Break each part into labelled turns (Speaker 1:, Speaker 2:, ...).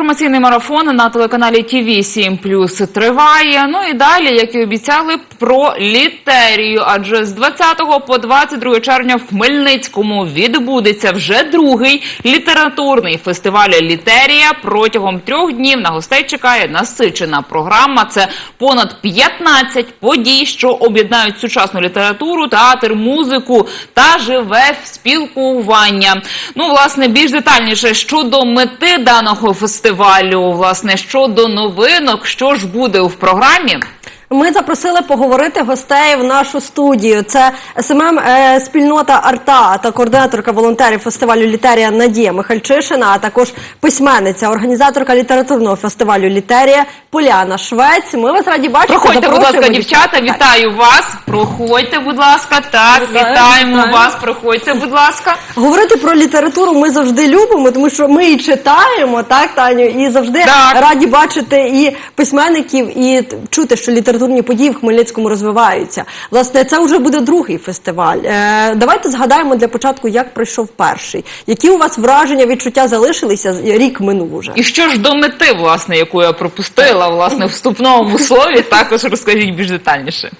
Speaker 1: інформаційний марафон на телеканалі ТВ 7 Плюс триває. Ну і далі, як і обіцяли, про літерію. Адже з 20 по 22 червня в Хмельницькому відбудеться вже другий літературний фестиваль Літерія. Протягом трьох днів на гостей чекає насичена програма. Це понад 15 подій, що об'єднають сучасну літературу, театр, музику та живе спілкування. Ну, власне, більш детальніше щодо мети даного фестивалю, власне, щодо новинок, що ж буде в програмі.
Speaker 2: Ми запросили поговорити гостей в нашу студію. Це СММ е, спільнота Арта та координаторка волонтерів фестивалю Літерія Надія Михальчишина, а також письменниця, організаторка літературного фестивалю Літерія Поляна Швець. Ми вас раді бачити.
Speaker 1: Проходьте, будь ласка, дівчата, вітаю вас. Проходьте, будь ласка. Так, вітаємо
Speaker 2: вітаю.
Speaker 1: вас. Проходьте, будь ласка.
Speaker 2: Говорити про літературу ми завжди любимо, тому що ми і читаємо, так Таню, і завжди
Speaker 1: Так.
Speaker 2: раді бачити і письменників, і чути, що літературні події в Хмельницькому розвиваються. Власне, це вже буде другий фестиваль. Е, давайте згадаємо для початку, як пройшов перший. Які у вас враження, відчуття залишилися? Рік минув уже.
Speaker 1: І що ж до мети, власне, яку я пропустила, власне, в вступному слові, також розкажіть більш детальніше.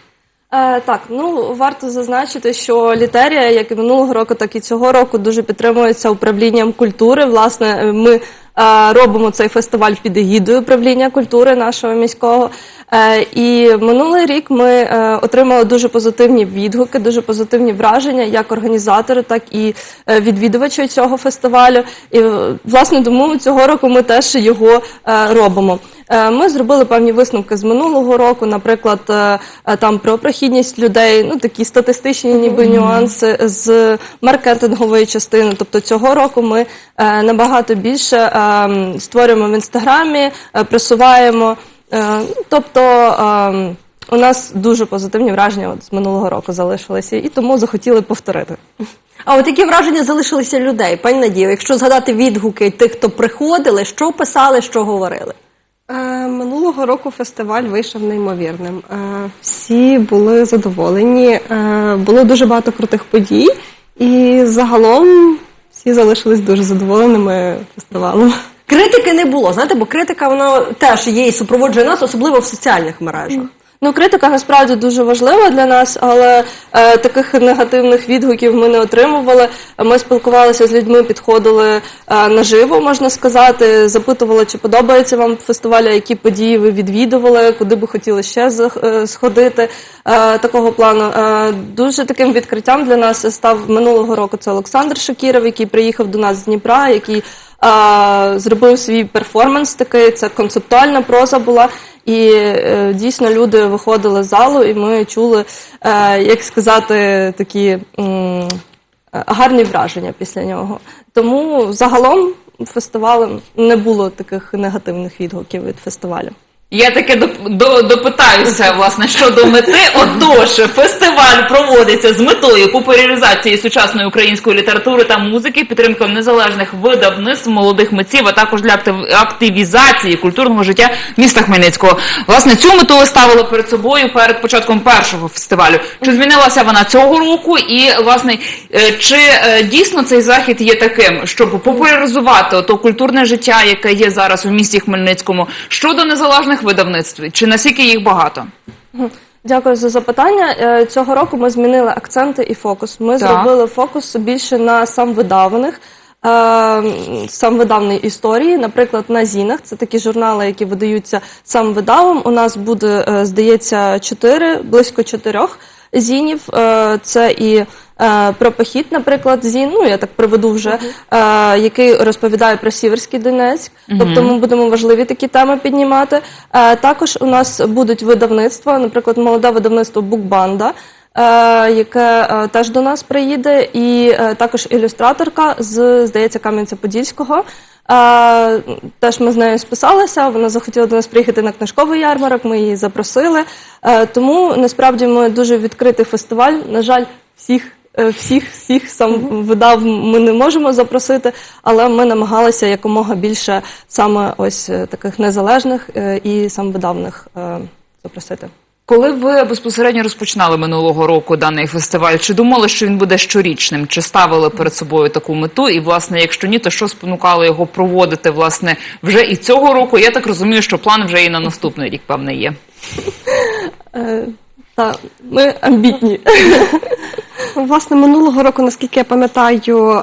Speaker 3: Е, так, ну варто зазначити, що літерія, як і минулого року, так і цього року, дуже підтримується управлінням культури. Власне, е, ми робимо цей фестиваль під егідою управління культури нашого міського. Е, і минулий рік ми е, отримали дуже позитивні відгуки, дуже позитивні враження, як організатори, так і е, відвідувачі цього фестивалю. І е, власне тому цього року ми теж його е, робимо. Е, Ми зробили певні висновки з минулого року, наприклад, е, е, там про прохідність людей, ну такі статистичні ніби нюанси з маркетингової частини. Тобто цього року ми набагато більше створюємо в інстаграмі, просуваємо. Тобто у нас дуже позитивні враження от з минулого року залишилися, і тому захотіли повторити.
Speaker 2: А от які враження залишилися людей, пані Надію? Якщо згадати відгуки тих, хто приходили, що писали, що говорили?
Speaker 4: Е, Минулого року фестиваль вийшов неймовірним. Е, Всі були задоволені, е, було дуже багато крутих подій, і загалом всі залишились дуже задоволеними фестивалем.
Speaker 2: Критики не було, знаєте, бо критика вона теж є і супроводжує нас, особливо в соціальних мережах.
Speaker 3: Ну, критика насправді дуже важлива для нас, але е, таких негативних відгуків ми не отримували. Ми спілкувалися з людьми, підходили е, наживо, можна сказати, запитували, чи подобається вам фестиваль, які події ви відвідували, куди би хотіли ще е, сходити. Е, такого плану. Е, дуже таким відкриттям для нас став минулого року це Олександр Шакіров, який приїхав до нас з Дніпра, який е, зробив свій перформанс такий, це концептуальна проза була. І е, дійсно люди виходили з залу, і ми чули, е, як сказати, такі м, гарні враження після нього. Тому загалом фестивалем не було таких негативних відгуків від фестивалю.
Speaker 1: Я таке доп- до- допитаюся власне щодо мети. Отож, фестиваль проводиться з метою популяризації сучасної української літератури та музики, підтримки незалежних видавництв молодих митців, а також для актив- активізації культурного життя міста Хмельницького. Власне, цю мету ви перед собою перед початком першого фестивалю. Чи змінилася вона цього року? І власне, е, чи е, дійсно цей захід є таким, щоб популяризувати ото культурне життя, яке є зараз у місті Хмельницькому щодо незалежних видавництв? Чи наскільки їх багато?
Speaker 3: Дякую за запитання. Е, Цього року ми змінили акценти і фокус. Ми
Speaker 1: Так.
Speaker 3: зробили фокус більше на самвидаваних. Самвидавної історії, наприклад, на зінах, це такі журнали, які видаються самвидавом. У нас буде, е, здається, чотири, близько чотирьох зінів. Е, Це і е, про похід, наприклад, зін. Ну я так приведу вже, е, який розповідає про Сіверський Донецьк. Тобто ми будемо важливі такі теми піднімати. Е, Також у нас будуть видавництва, наприклад, молоде видавництво Букбанда. е, Яке е, теж до нас приїде, і е, також ілюстраторка з, здається, Кам'янця-Подільського. Е, Теж ми з нею списалися. Вона захотіла до нас приїхати на книжковий ярмарок. Ми її запросили. Е, Тому насправді ми дуже відкритий фестиваль. На жаль, всіх. Е, Всіх, всіх сам видав ми не можемо запросити, але ми намагалися якомога більше саме ось е, таких незалежних е, і самовидавних е, запросити.
Speaker 1: Коли ви безпосередньо розпочинали минулого року даний фестиваль, чи думали, що він буде щорічним? Чи ставили перед собою таку мету? І власне, якщо ні, то що спонукало його проводити власне вже і цього року? Я так розумію, що план вже і на наступний рік, певне, є.
Speaker 3: Та, ми амбітні.
Speaker 4: Власне, минулого року, наскільки я пам'ятаю, е,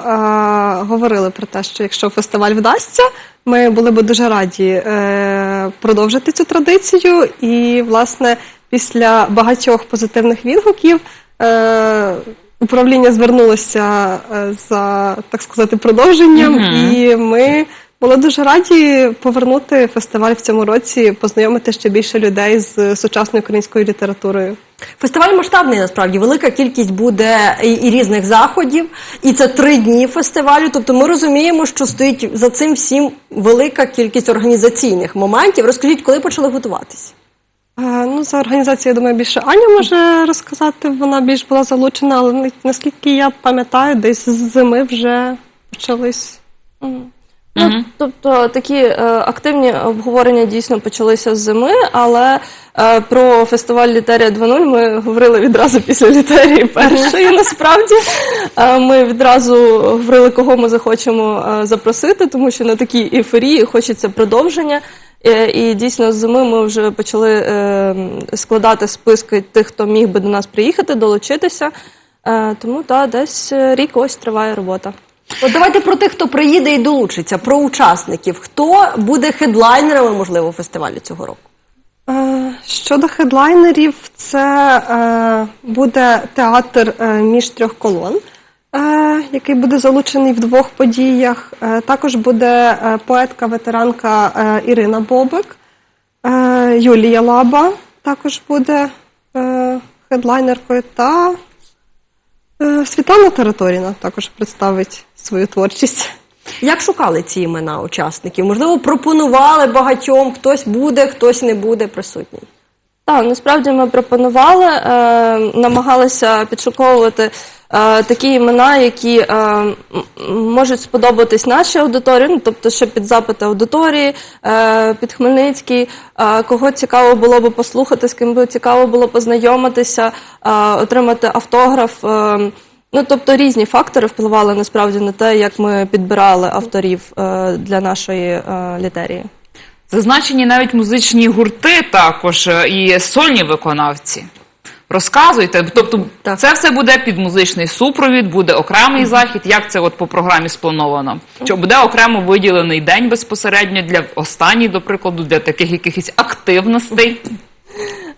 Speaker 4: говорили про те, що якщо фестиваль вдасться, ми були би дуже раді е, продовжити цю традицію. І, власне, після багатьох позитивних відгуків е, управління звернулося за, так сказати, продовженням, і ми були дуже раді повернути фестиваль в цьому році, познайомити ще більше людей з сучасною українською літературою.
Speaker 2: Фестиваль масштабний насправді велика кількість буде і, і різних заходів, і це три дні фестивалю. Тобто ми розуміємо, що стоїть за цим всім велика кількість організаційних моментів. Розкажіть, коли почали готуватись?
Speaker 4: Е, Ну, за організацію, я думаю, більше Аня може розказати. Вона більш була залучена, але на- наскільки я пам'ятаю, десь з зими вже почались.
Speaker 3: Ну, тобто такі е, активні обговорення дійсно почалися з зими, але е, про фестиваль Літерія 2.0 ми говорили відразу після літерії першої. Насправді Е, ми відразу говорили, кого ми захочемо е, запросити, тому що на такій ейфорії хочеться продовження. Е, І дійсно з зими ми вже почали е, складати списки тих, хто міг би до нас приїхати, долучитися. Е, Тому так, десь е, рік ось триває робота.
Speaker 2: От давайте про тих, хто приїде і долучиться, про учасників. Хто буде хедлайнерами, можливо, фестивалю цього року?
Speaker 4: Е, Щодо хедлайнерів, це е, буде театр е, між трьох колон, який буде залучений в двох подіях. Також буде поетка-ветеранка Ірина Бобик, Юлія Лаба також буде хедлайнеркою та Світлана Тераторіна також представить свою творчість.
Speaker 2: Як шукали ці імена учасників? Можливо, пропонували багатьом, хтось буде, хтось не буде присутній.
Speaker 3: Так, насправді ми пропонували, е, намагалися підшуковувати е, такі імена, які е, можуть сподобатись нашій аудиторії, ну, тобто, ще під запити аудиторії, е, під Хмельницький, е, кого цікаво було би послухати, з ким би цікаво було познайомитися, е, отримати автограф. Е, Ну, тобто різні фактори впливали насправді на те, як ми підбирали авторів е, для нашої е, літерії.
Speaker 1: Зазначені навіть музичні гурти, також е, і сольні виконавці. Розказуйте, тобто
Speaker 2: Так.
Speaker 1: це все буде під музичний супровід, буде окремий захід. Як це от по програмі сплановано? Що буде окремо виділений день безпосередньо для останній, до прикладу, для таких якихось активностей?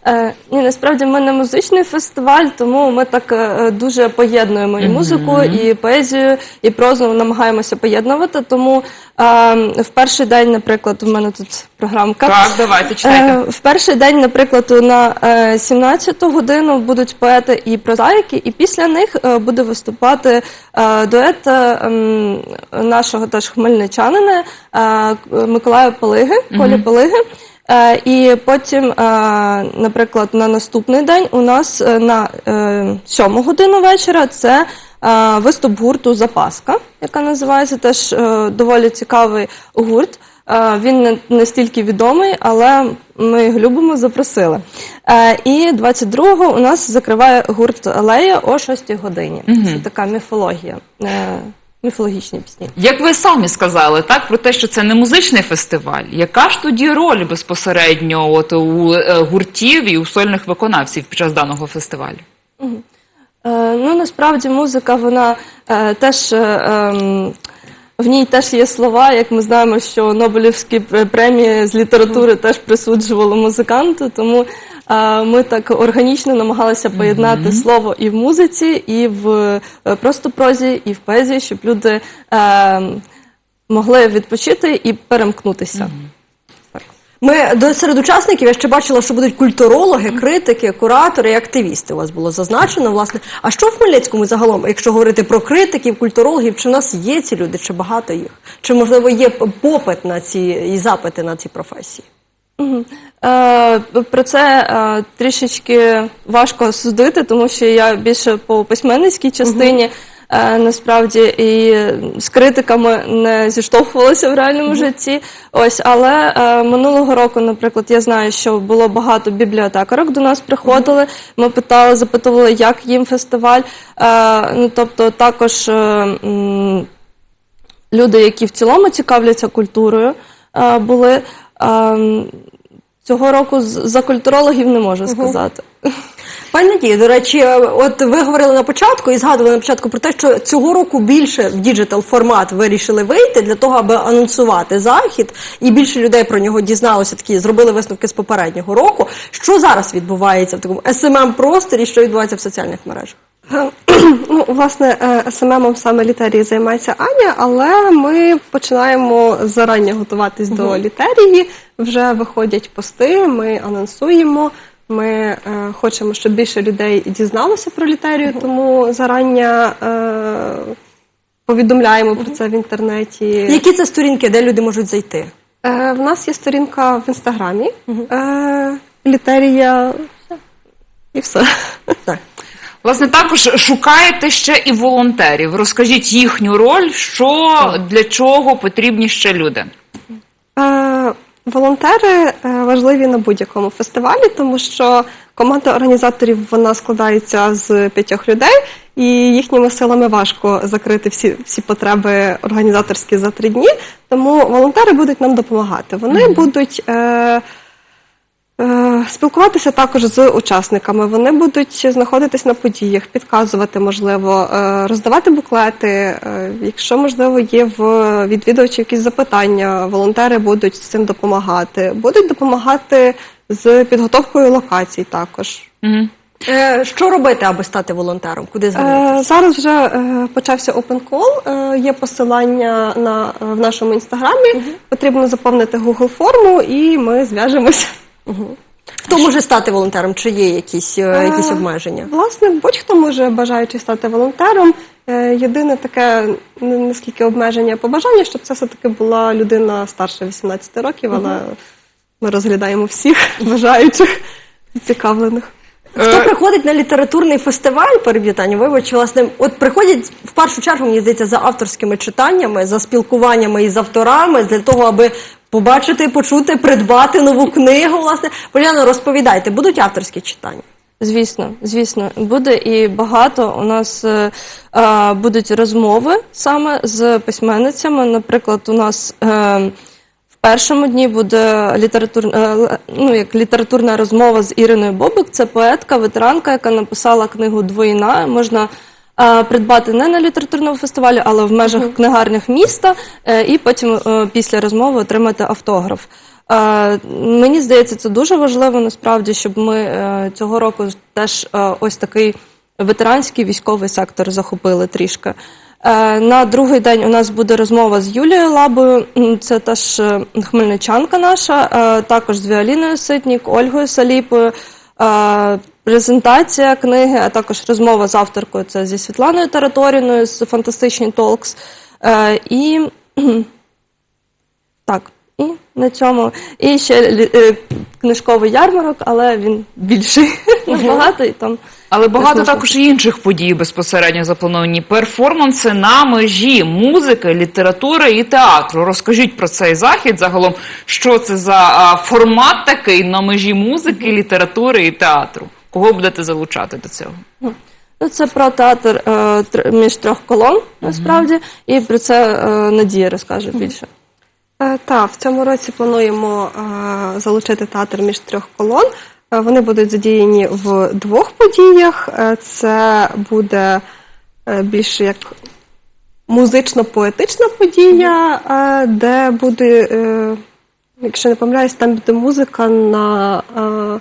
Speaker 3: Е, ні, насправді ми не музичний фестиваль, тому ми так е, дуже поєднуємо і музику, і поезію, і прозу намагаємося поєднувати. Тому е, в перший день, наприклад, у мене тут програмка.
Speaker 1: Так, давайте читайте.
Speaker 3: Е, В перший день, наприклад, на е, 17-ту годину будуть поети і прозаїки, і після них е, буде виступати е, дует е, м, нашого теж хмельничанина е, Миколая Палиги, Колі Палиги. Е, І потім, е, наприклад, на наступний день у нас е, на е, 7 годину вечора це виступ гурту Запаска, яка називається теж доволі цікавий гурт. Він не настільки відомий, але ми його любимо, запросили. І 22-го у нас закриває гурт Алея о 6 годині. Це така міфологія, міфологічні пісні.
Speaker 1: Як ви самі сказали, так про те, що це не музичний фестиваль, яка ж тоді роль безпосередньо от у е, гуртів і у сольних виконавців під час даного фестивалю?
Speaker 3: Е, Ну, насправді музика, вона е, теж. е, ем, в ній теж є слова, як ми знаємо, що Нобелівські премії з літератури теж присуджували музиканту, тому е, ми так органічно намагалися поєднати слово і в музиці, і в е, просто прозі, і в поезії, щоб люди е, могли відпочити і перемкнутися.
Speaker 2: Ми до серед учасників я ще бачила, що будуть культурологи, критики, куратори і активісти. У вас було зазначено, власне. А що в Хмельницькому загалом, якщо говорити про критиків, культурологів, чи в нас є ці люди, чи багато їх? Чи можливо є попит на ці і запити на ці професії?
Speaker 3: Е, Про це е, трішечки важко судити, тому що я більше по письменницькій частині. е, насправді і з критиками не зіштовхувалися в реальному житті. Ось, але минулого року, наприклад, я знаю, що було багато бібліотекарок до нас приходили. Ми питали, запитували, як їм фестиваль. Ну, тобто, також. е, люди, які в цілому цікавляться культурою, були. Е, Цього року за культурологів не можу сказати.
Speaker 2: Пані Надія, до речі, е, от ви говорили на початку і згадували на початку про те, що цього року більше в діджитал формат вирішили вийти для того, аби анонсувати захід, і більше людей про нього дізналося. Такі зробили висновки з попереднього року. Що зараз відбувається в такому smm просторі, що відбувається в соціальних мережах?
Speaker 4: Ну, власне, е, СММом саме літерії займається Аня, але ми починаємо зарані готуватись до літерії. Вже виходять пости, ми анонсуємо. Ми е, хочемо, щоб більше людей дізналося про літерію, тому зарання е, повідомляємо про це в інтернеті.
Speaker 2: Які це сторінки, де люди можуть зайти?
Speaker 4: Е, в нас є сторінка в інстаграмі, е, літерія і все.
Speaker 2: Так.
Speaker 1: Власне, також шукаєте ще і волонтерів. Розкажіть їхню роль, що для чого потрібні ще люди.
Speaker 4: Е, Волонтери е, важливі на будь-якому фестивалі, тому що команда організаторів вона складається з п'ятьох людей, і їхніми силами важко закрити всі, всі потреби організаторські за три дні. Тому волонтери будуть нам допомагати. Вони будуть. Е, Е, Спілкуватися також з учасниками. Вони будуть знаходитись на подіях, підказувати, можливо, е, роздавати буклети. Е, Якщо можливо є в відвідувачів якісь запитання, волонтери будуть з цим допомагати. Будуть допомагати з підготовкою локацій також.
Speaker 1: Угу.
Speaker 2: Е, що робити, аби стати волонтером? Куди
Speaker 4: Е,
Speaker 2: звернутися?
Speaker 4: Зараз вже е, почався open call, е, є посилання на, е, в нашому інстаграмі. Потрібно заповнити Google форму і ми зв'яжемося.
Speaker 2: Хто може стати волонтером? Чи є якісь, е, якісь обмеження?
Speaker 4: Власне, будь-хто може бажаючи стати волонтером. Е, Єдине таке наскільки обмеження побажання, щоб це все-таки була людина старше 18 років, але ми розглядаємо всіх бажаючих зацікавлених.
Speaker 2: Хто
Speaker 1: Е,
Speaker 2: приходить на літературний фестиваль, переб'ю Таню, вибач, власне, от приходять в першу чергу, мені здається, за авторськими читаннями, за спілкуваннями із авторами, для того, аби побачити, почути, придбати нову книгу. Власне, Поляно, розповідайте, будуть авторські читання?
Speaker 3: Звісно, звісно, буде і багато. У нас е, е, будуть розмови саме з письменницями. Наприклад, у нас е, в першому дні буде літературна, е, ну, як літературна розмова з Іриною Бобик. Це поетка, ветеранка, яка написала книгу Двоїна. Можна придбати не на літературному фестивалі, але в межах книгарнях міста, е, і потім е, після розмови отримати автограф. Е, Мені здається, це дуже важливо насправді, щоб ми е, цього року теж е, ось такий ветеранський військовий сектор захопили трішки. Е, На другий день у нас буде розмова з Юлією Лабою. Це теж е, хмельничанка наша, е, також з Віаліною Ситнік, Ольгою Саліпою. Презентація книги, а також розмова з авторкою. Це зі Світланою Тараторіною з Фантастичні Толкс. Е, І так, і на цьому. І ще е, книжковий ярмарок, але він більший набагато і там.
Speaker 1: Але багато також і інших подій безпосередньо заплановані. Перформанси на межі музики, літератури і театру. Розкажіть про цей захід. Загалом, що це за а, формат такий на межі музики, літератури і театру. Кого будете залучати до цього?
Speaker 3: Ну, це про театр е, тр- між трьох колон, насправді, і про це е, Надія розкаже більше.
Speaker 4: Е, Та в цьому році плануємо е, залучити театр між трьох колон. Е, Вони будуть задіяні в двох подіях. Е, Це буде е, більш як музично-поетична подія, е, де буде, е, якщо не помиляюсь, там буде музика на е,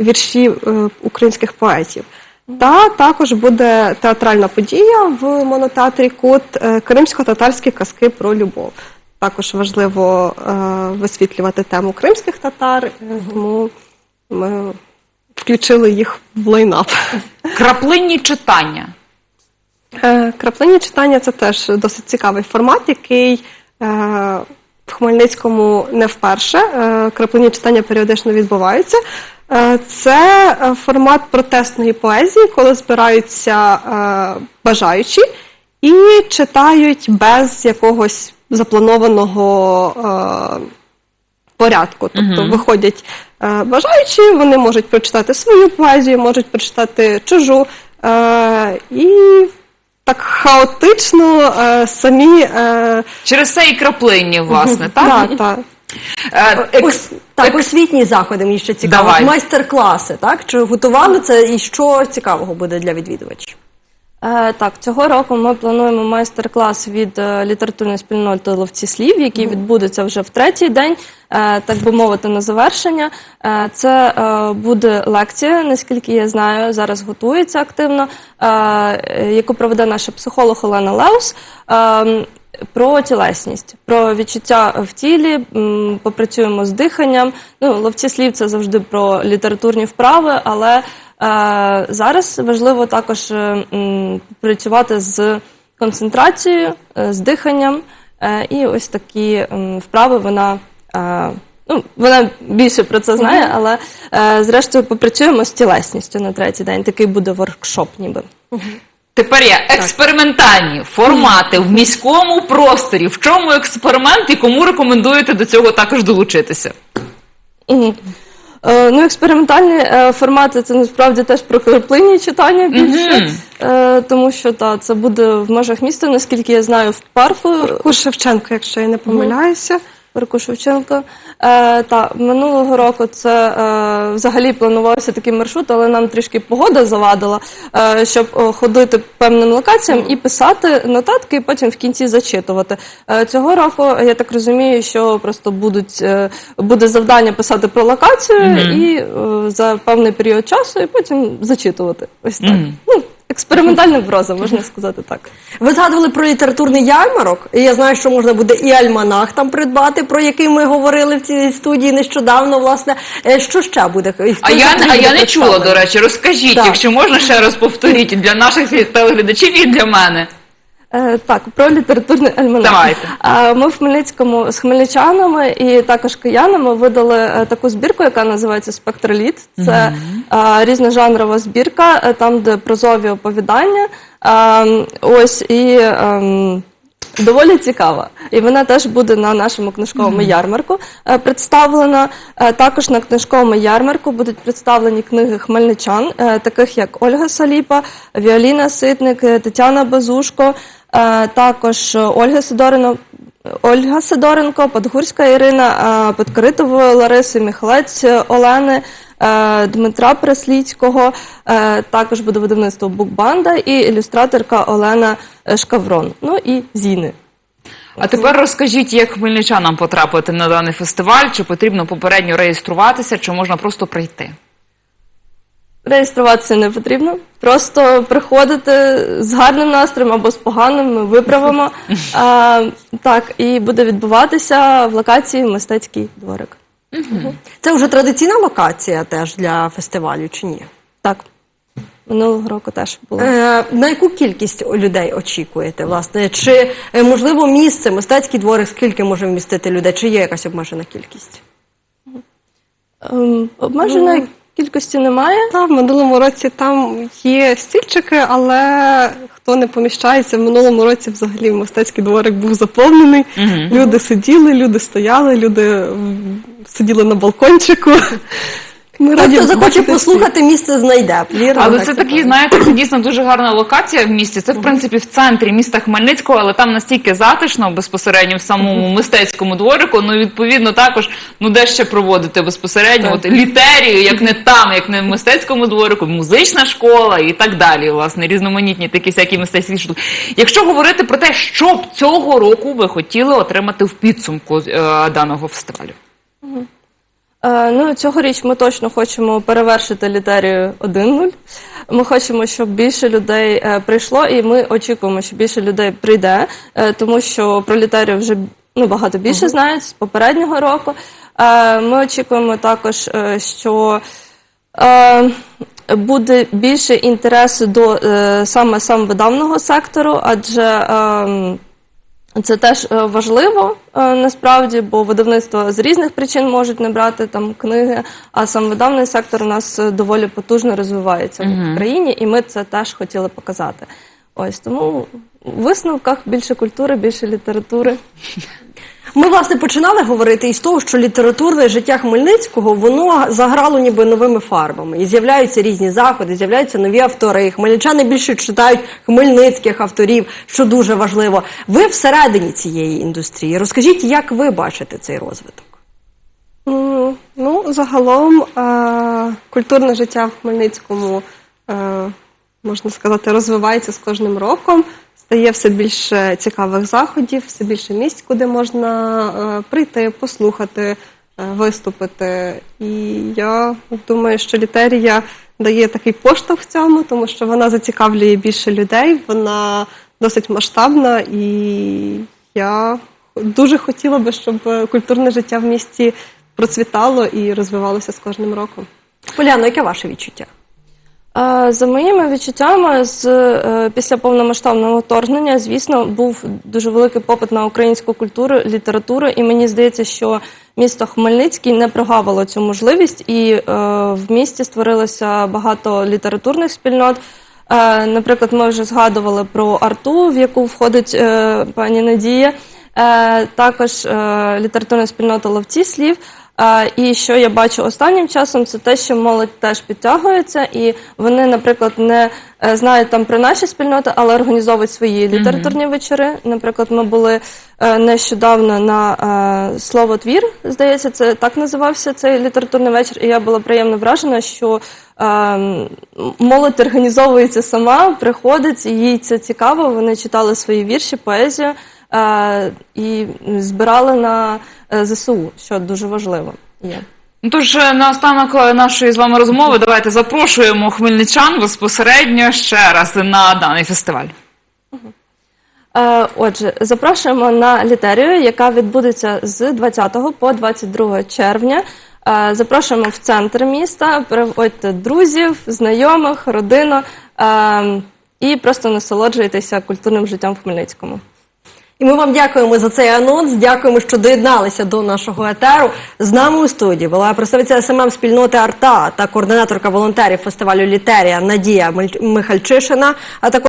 Speaker 4: вірші е, українських поетів. Та також буде театральна подія в монотеатрі Кут е, Кримсько-татарські казки про любов. Також важливо е, висвітлювати тему кримських татар, тому ми включили їх в лайнап.
Speaker 1: Краплинні читання.
Speaker 4: Е, Краплинні читання це теж досить цікавий формат, який е, в Хмельницькому не вперше. Е, Краплинні читання періодично відбуваються. Е, Це е, формат протестної поезії, коли збираються е, бажаючі і читають без якогось запланованого порядку. Тобто виходять е, бажаючі, вони можуть прочитати свою поезію, можуть прочитати чужу. І так хаотично самі
Speaker 1: Через це і краплиння, власне, так?
Speaker 4: та, та.
Speaker 1: Е, екс-
Speaker 2: Ось так, освітні заходи мені ще цікаво.
Speaker 1: Давай.
Speaker 2: Майстер-класи, так? Чи готували це і що цікавого буде для відвідувачів?
Speaker 3: Е, так, цього року ми плануємо майстер-клас від е, літературної спільноти ловці слів, який відбудеться вже в третій день, е, так би мовити, на завершення. Е, це е, буде лекція, наскільки я знаю, зараз готується активно, е, е, яку проведе наша психолог Олена Леус. Е, про тілесність, про відчуття в тілі, попрацюємо з диханням. Ну, ловці слів це завжди про літературні вправи, але е, зараз важливо також е, працювати з концентрацією, е, з диханням. Е, і ось такі м, вправи вона. Е, Ну, вона більше про це знає, але е, зрештою попрацюємо з тілесністю на третій день. Такий буде воркшоп, ніби.
Speaker 1: Тепер є експериментальні формати в міському просторі. В чому експеримент і кому рекомендуєте до цього також долучитися?
Speaker 3: Мгм. Е, ну, експериментальні е, формати це насправді теж про краплинні читання більше, е, тому що та, це буде в межах міста, наскільки я знаю, в парку
Speaker 4: Парку Шевченко, якщо я не помиляюся.
Speaker 3: Парку Шевченка. Е, та минулого року це е, взагалі планувався такий маршрут, але нам трішки погода завадила, е, щоб е, ходити певним локаціям і писати нотатки, і потім в кінці зачитувати. Е, цього року я так розумію, що просто будуть е, буде завдання писати про локацію і е, за певний період часу, і потім зачитувати. Ось так. Ну, експериментальна проза, можна сказати так.
Speaker 2: Ви згадували про літературний ярмарок, і я знаю, що можна буде і альманах там придбати, про який ми говорили в цій студії нещодавно. Власне, Е, що ще буде? І хто
Speaker 1: А я,
Speaker 2: там
Speaker 1: а я
Speaker 2: буде
Speaker 1: не чула, до речі. Розкажіть,
Speaker 2: Так.
Speaker 1: якщо можна ще раз повторіть для наших телеглядачів і для мене.
Speaker 3: Е, Так, про літературний альманах.
Speaker 1: Давайте.
Speaker 3: Е, Ми в Хмельницькому з хмельничанами і також киянами видали е, таку збірку, яка називається Спектроліт. Це е, різножанрова збірка, там, де прозові оповідання. Ось і. ем, Доволі цікава, і вона теж буде на нашому книжковому ярмарку е, представлена. Е, також на книжковому ярмарку будуть представлені книги хмельничан, е, таких як Ольга Саліпа, Віоліна Ситник, Тетяна Базушко, також е, Ольга Сидорина. Ольга Сидоренко, Подгурська Ірина, е, Подкоритової Лариси, Міхалець е, Олени, Дмитра Пресліцького, також буде видавництво Букбанда і ілюстраторка Олена Шкаврон. Ну і Зіни.
Speaker 1: А тепер розкажіть, як хмельничанам потрапити на даний фестиваль, чи потрібно попередньо реєструватися, чи можна просто прийти?
Speaker 3: Реєструватися не потрібно. Просто приходити з гарним настроєм або з поганим, ми виправимо. А, так, і буде відбуватися в локації мистецький дворик.
Speaker 2: Це вже традиційна локація теж для фестивалю, чи ні?
Speaker 3: Так, минулого року теж було.
Speaker 2: Е, на яку кількість людей очікуєте, власне? Чи е, можливо місце, мистецький дворик, скільки може вмістити людей? Чи є якась обмежена кількість?
Speaker 3: Ем, обмеженої кількості немає.
Speaker 4: Та, в минулому році там є стільчики, але хто не поміщається, в минулому році взагалі мистецький дворик був заповнений. Люди сиділи, люди стояли, люди сиділи на балкончику. Ми раді
Speaker 2: Хто захоче послухати, місце знайде. Вірно,
Speaker 1: Але це такі, знаєте, це дійсно дуже гарна локація в місті. Це в принципі в центрі міста Хмельницького, але там настільки затишно безпосередньо в самому мистецькому дворику. Ну відповідно також ну де ще проводити безпосередньо от літерію, як не там, як не в мистецькому дворику, музична школа і так далі. Власне, різноманітні такі всякі мистецькі штуки. Якщо говорити про те, що б цього року ви хотіли отримати в підсумку е, даного фестивалю.
Speaker 3: Е, Ну, цьогоріч ми точно хочемо перевершити літерію 1.0. Ми хочемо, щоб більше людей е, прийшло, і ми очікуємо, що більше людей прийде, е, тому що про літерію вже ну, багато більше знають з попереднього року. Ми очікуємо також, що буде більше інтересу до саме самовидавного сектору, адже ем, це теж е, важливо е, насправді, бо видавництва з різних причин можуть не брати там книги, а сам видавний сектор у нас е, доволі потужно розвивається в Україні, і ми це теж хотіли показати. Ось тому в висновках більше культури, більше літератури.
Speaker 2: Ми власне починали говорити із того, що літературне життя Хмельницького воно заграло ніби новими фарбами. І з'являються різні заходи, з'являються нові автори. Хмельничани більше читають хмельницьких авторів, що дуже важливо. Ви всередині цієї індустрії. Розкажіть, як ви бачите цей розвиток?
Speaker 4: Ну, загалом е, культурне життя в Хмельницькому, е, можна сказати, розвивається з кожним роком. Стає все більше цікавих заходів, все більше місць, куди можна е, прийти, послухати, е, виступити. І я думаю, що літерія дає такий поштовх в цьому, тому що вона зацікавлює більше людей, вона досить масштабна, і я дуже хотіла би, щоб культурне життя в місті процвітало і розвивалося з кожним роком.
Speaker 2: Поляно, яке ваше відчуття?
Speaker 3: За моїми відчуттями, з е, після повномасштабного вторгнення, звісно, був дуже великий попит на українську культуру, літературу, і мені здається, що місто Хмельницький не прогавило цю можливість, і е, в місті створилося багато літературних спільнот. Е, Наприклад, ми вже згадували про арту, в яку входить е, пані Надія. Е, Також е, літературна спільнота ловці слів. І що я бачу останнім часом, це те, що молодь теж підтягується, і вони, наприклад, не е, знають там про наші спільноти, але організовують свої літературні вечори. Наприклад, ми були е, нещодавно на е, слово твір, здається, це так називався цей літературний вечір. І я була приємно вражена, що молодь організовується сама, приходить, їй це цікаво. Вони читали свої вірші, поезію і збирали на е, ЗСУ, що дуже важливо є.
Speaker 1: Ну, Тож е, наостанок е, нашої з вами розмови давайте запрошуємо хмельничан безпосередньо ще раз на даний фестиваль.
Speaker 3: Е, Отже, запрошуємо на літерію, яка відбудеться з 20 по 22 червня. Е, Запрошуємо в центр міста, приводьте друзів, знайомих, родину е, і просто насолоджуйтеся культурним життям в Хмельницькому.
Speaker 2: І ми вам дякуємо за цей анонс. Дякуємо, що доєдналися до нашого етеру. З нами у студії була представниця СММ спільноти Арта та координаторка волонтерів фестивалю Літерія Надія Михальчишина, а також